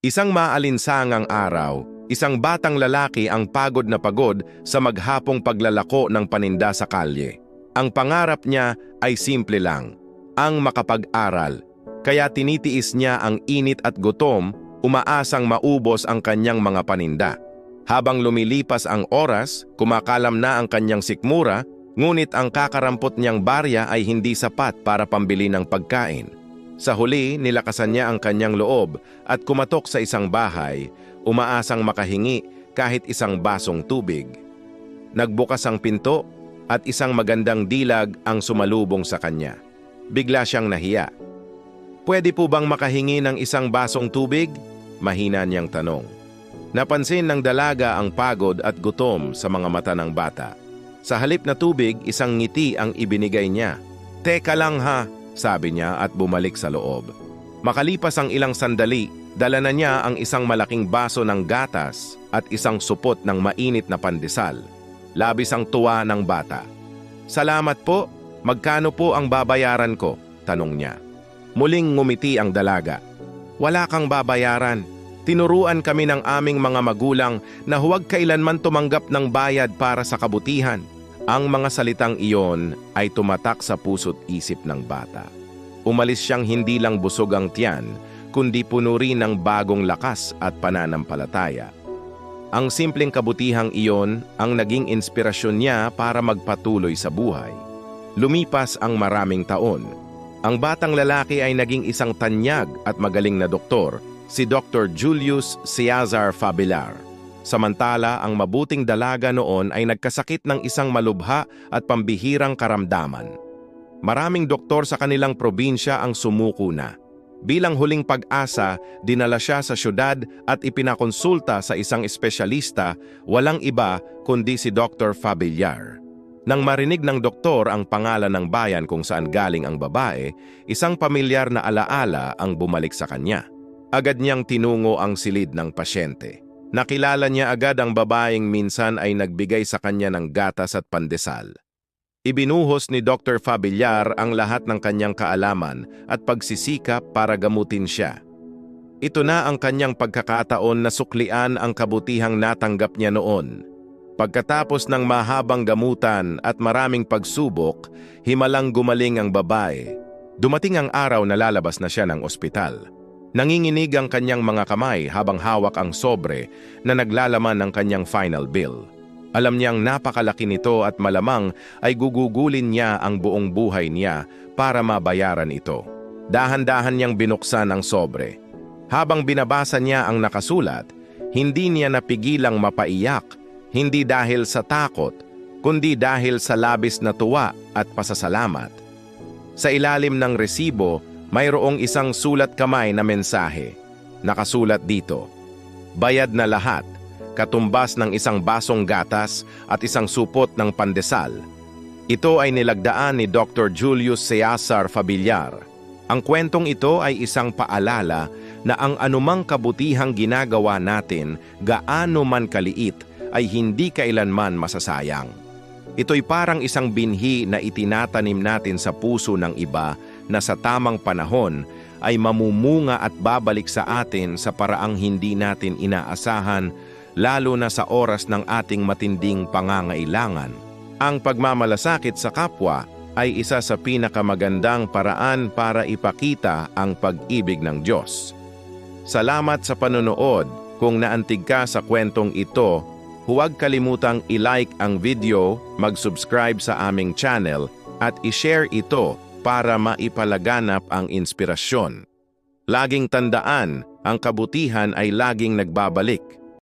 Isang maalinsangang araw, isang batang lalaki ang pagod na pagod sa maghapong paglalako ng paninda sa kalye. Ang pangarap niya ay simple lang, ang makapag-aral. Kaya tinitiis niya ang init at gutom, umaasang maubos ang kanyang mga paninda. Habang lumilipas ang oras, kumakalam na ang kanyang sikmura, ngunit ang kakarampot niyang barya ay hindi sapat para pambili ng pagkain. Sa huli, nilakasan niya ang kanyang loob at kumatok sa isang bahay, umaasang makahingi kahit isang basong tubig. Nagbukas ang pinto at isang magandang dilag ang sumalubong sa kanya. Bigla siyang nahiya. Pwede po bang makahingi ng isang basong tubig? Mahina niyang tanong. Napansin ng dalaga ang pagod at gutom sa mga mata ng bata. Sa halip na tubig, isang ngiti ang ibinigay niya. Teka lang ha, sabi niya at bumalik sa loob. Makalipas ang ilang sandali, dala na niya ang isang malaking baso ng gatas at isang supot ng mainit na pandesal. Labis ang tuwa ng bata. Salamat po, magkano po ang babayaran ko? Tanong niya. Muling ngumiti ang dalaga. Wala kang babayaran. Tinuruan kami ng aming mga magulang na huwag kailanman tumanggap ng bayad para sa kabutihan. Ang mga salitang iyon ay tumatak sa puso't isip ng bata. Umalis siyang hindi lang busog ang tiyan, kundi puno rin ng bagong lakas at pananampalataya. Ang simpleng kabutihang iyon ang naging inspirasyon niya para magpatuloy sa buhay. Lumipas ang maraming taon. Ang batang lalaki ay naging isang tanyag at magaling na doktor, si Dr. Julius Ciazar Fabilar. Samantala, ang mabuting dalaga noon ay nagkasakit ng isang malubha at pambihirang karamdaman. Maraming doktor sa kanilang probinsya ang sumuko na. Bilang huling pag-asa, dinala siya sa syudad at ipinakonsulta sa isang espesyalista, walang iba kundi si Dr. Fabillar. Nang marinig ng doktor ang pangalan ng bayan kung saan galing ang babae, isang pamilyar na alaala ang bumalik sa kanya. Agad niyang tinungo ang silid ng pasyente. Nakilala niya agad ang babaeng minsan ay nagbigay sa kanya ng gatas at pandesal. Ibinuhos ni Dr. Fabillar ang lahat ng kanyang kaalaman at pagsisikap para gamutin siya. Ito na ang kanyang pagkakataon na suklian ang kabutihang natanggap niya noon. Pagkatapos ng mahabang gamutan at maraming pagsubok, himalang gumaling ang babae. Dumating ang araw na lalabas na siya ng ospital. Nanginginig ang kanyang mga kamay habang hawak ang sobre na naglalaman ng kanyang final bill. Alam niyang napakalaki nito at malamang ay gugugulin niya ang buong buhay niya para mabayaran ito. Dahan-dahan niyang binuksan ang sobre. Habang binabasa niya ang nakasulat, hindi niya napigilang mapaiyak, hindi dahil sa takot, kundi dahil sa labis na tuwa at pasasalamat. Sa ilalim ng resibo, mayroong isang sulat kamay na mensahe. Nakasulat dito, Bayad na lahat, katumbas ng isang basong gatas at isang supot ng pandesal. Ito ay nilagdaan ni Dr. Julius Ceasar Fabillar. Ang kwentong ito ay isang paalala na ang anumang kabutihang ginagawa natin, gaano man kaliit, ay hindi kailanman masasayang. Ito'y parang isang binhi na itinatanim natin sa puso ng iba na sa tamang panahon ay mamumunga at babalik sa atin sa paraang hindi natin inaasahan lalo na sa oras ng ating matinding pangangailangan. Ang pagmamalasakit sa kapwa ay isa sa pinakamagandang paraan para ipakita ang pag-ibig ng Diyos. Salamat sa panonood. Kung naantig ka sa kwentong ito, huwag kalimutang i-like ang video, mag-subscribe sa aming channel, at i-share ito para maipalaganap ang inspirasyon. Laging tandaan, ang kabutihan ay laging nagbabalik.